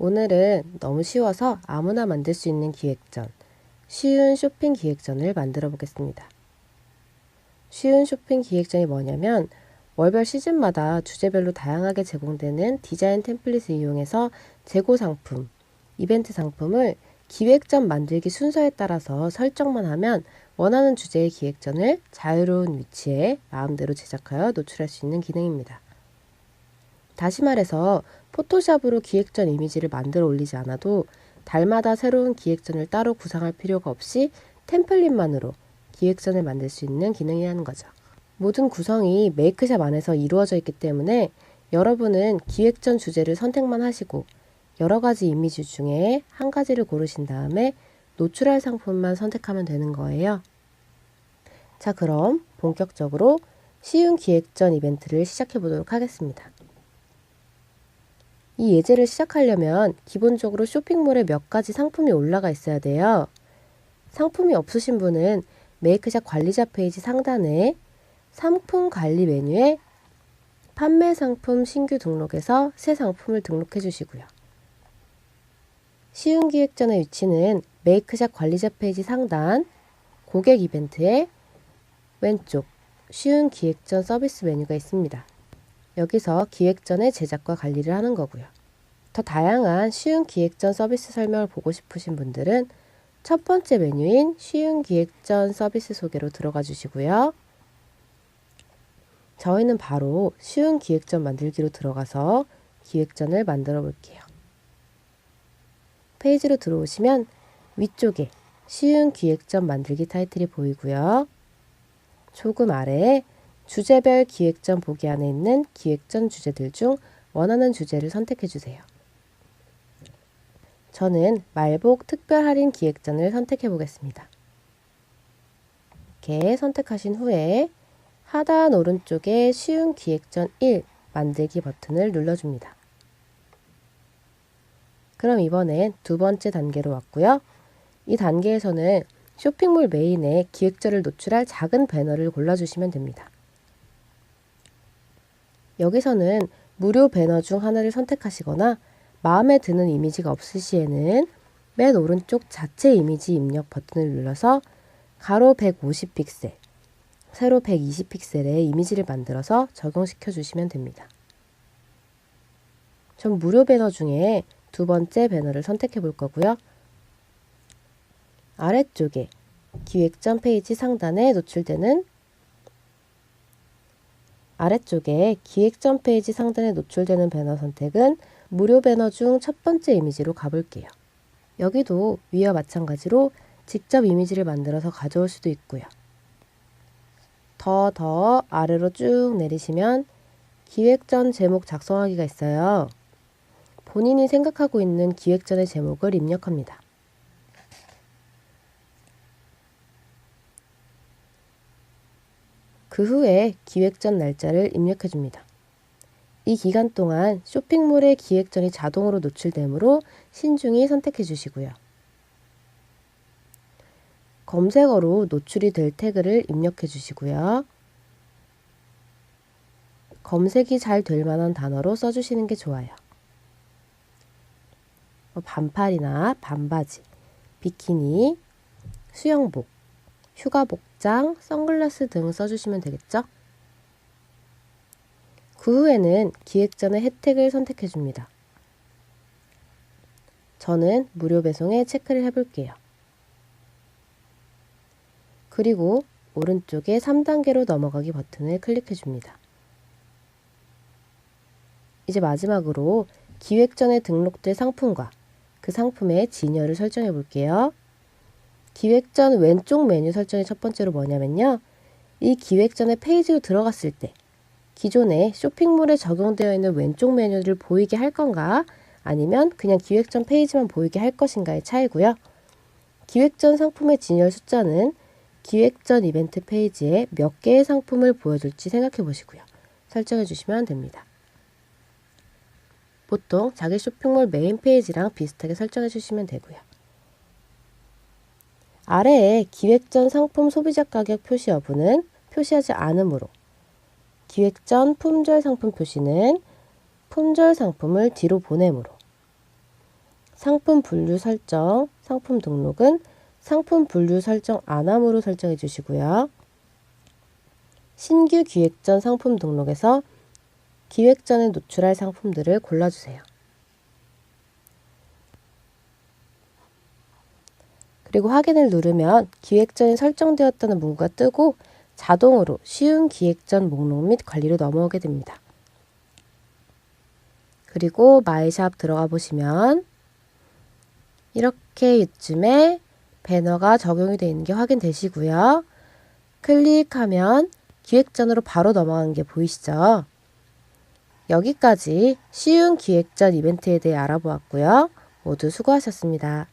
오늘은 너무 쉬워서 아무나 만들 수 있는 기획전, 쉬운 쇼핑 기획전을 만들어 보겠습니다. 쉬운 쇼핑 기획전이 뭐냐면 월별 시즌마다 주제별로 다양하게 제공되는 디자인 템플릿을 이용해서 재고 상품, 이벤트 상품을 기획전 만들기 순서에 따라서 설정만 하면 원하는 주제의 기획전을 자유로운 위치에 마음대로 제작하여 노출할 수 있는 기능입니다. 다시 말해서 포토샵으로 기획전 이미지를 만들어 올리지 않아도 달마다 새로운 기획전을 따로 구상할 필요가 없이 템플릿만으로 기획전을 만들 수 있는 기능이라는 거죠. 모든 구성이 메이크샵 안에서 이루어져 있기 때문에 여러분은 기획전 주제를 선택만 하시고 여러 가지 이미지 중에 한 가지를 고르신 다음에 노출할 상품만 선택하면 되는 거예요. 자, 그럼 본격적으로 쉬운 기획전 이벤트를 시작해 보도록 하겠습니다. 이 예제를 시작하려면 기본적으로 쇼핑몰에 몇 가지 상품이 올라가 있어야 돼요. 상품이 없으신 분은 메이크샵 관리자 페이지 상단에 상품 관리 메뉴에 판매 상품 신규 등록에서 새 상품을 등록해 주시고요. 쉬운 기획전의 위치는 메이크샵 관리자 페이지 상단 고객 이벤트의 왼쪽 쉬운 기획전 서비스 메뉴가 있습니다. 여기서 기획전의 제작과 관리를 하는 거고요. 더 다양한 쉬운 기획전 서비스 설명을 보고 싶으신 분들은 첫 번째 메뉴인 쉬운 기획전 서비스 소개로 들어가 주시고요. 저희는 바로 쉬운 기획전 만들기로 들어가서 기획전을 만들어 볼게요. 페이지로 들어오시면 위쪽에 쉬운 기획전 만들기 타이틀이 보이고요. 조금 아래에 주제별 기획전 보기 안에 있는 기획전 주제들 중 원하는 주제를 선택해 주세요. 저는 말복 특별 할인 기획전을 선택해 보겠습니다. 이렇게 선택하신 후에 하단 오른쪽에 쉬운 기획전 1 만들기 버튼을 눌러줍니다. 그럼 이번엔 두 번째 단계로 왔고요. 이 단계에서는 쇼핑몰 메인에 기획전을 노출할 작은 배너를 골라주시면 됩니다. 여기서는 무료 배너 중 하나를 선택하시거나 마음에 드는 이미지가 없을 시에는 맨 오른쪽 자체 이미지 입력 버튼을 눌러서 가로 150픽셀, 세로 120픽셀의 이미지를 만들어서 적용시켜 주시면 됩니다. 전 무료 배너 중에 두 번째 배너를 선택해 볼 거고요. 아래쪽에 기획전 페이지 상단에 노출되는 아래쪽에 기획전 페이지 상단에 노출되는 배너 선택은 무료 배너 중 첫 번째 이미지로 가볼게요. 여기도 위와 마찬가지로 직접 이미지를 만들어서 가져올 수도 있고요. 더, 더 아래로 쭉 내리시면 기획전 제목 작성하기가 있어요. 본인이 생각하고 있는 기획전의 제목을 입력합니다. 그 후에 기획전 날짜를 입력해 줍니다. 이 기간 동안 쇼핑몰의 기획전이 자동으로 노출되므로 신중히 선택해 주시고요. 검색어로 노출이 될 태그를 입력해 주시고요. 검색이 잘 될 만한 단어로 써주시는 게 좋아요. 뭐 반팔이나 반바지, 비키니, 수영복, 휴가 복 장, 선글라스 등 써주시면 되겠죠? 그 후에는 기획전의 혜택을 선택해 줍니다. 저는 무료 배송에 체크를 해볼게요. 그리고 오른쪽에 3단계로 넘어가기 버튼을 클릭해 줍니다. 이제 마지막으로 기획전에 등록될 상품과 그 상품의 진열을 설정해 볼게요. 기획전 왼쪽 메뉴 설정이 첫 번째로 뭐냐면요. 이 기획전의 페이지로 들어갔을 때 기존에 쇼핑몰에 적용되어 있는 왼쪽 메뉴를 보이게 할 건가 아니면 그냥 기획전 페이지만 보이게 할 것인가의 차이고요. 기획전 상품의 진열 숫자는 기획전 이벤트 페이지에 몇 개의 상품을 보여줄지 생각해 보시고요. 설정해 주시면 됩니다. 보통 자기 쇼핑몰 메인 페이지랑 비슷하게 설정해 주시면 되고요. 아래에 기획전 상품 소비자 가격 표시 여부는 표시하지 않으므로 기획전 품절 상품 표시는 품절 상품을 뒤로 보내므로 상품 분류 설정, 상품 등록은 상품 분류 설정 안함으로 설정해 주시고요. 신규 기획 전 상품 등록에서 기획 전에 노출할 상품들을 골라주세요. 그리고 확인을 누르면 기획 전이 설정되었다는 문구가 뜨고 자동으로 쉬운 기획 전 목록 및 관리로 넘어오게 됩니다. 그리고 마이샵 들어가 보시면 이렇게 이쯤에 배너가 적용이 되어 있는 게 확인되시고요. 클릭하면 기획전으로 바로 넘어가는 게 보이시죠? 여기까지 쉬운 기획전 이벤트에 대해 알아보았고요. 모두 수고하셨습니다.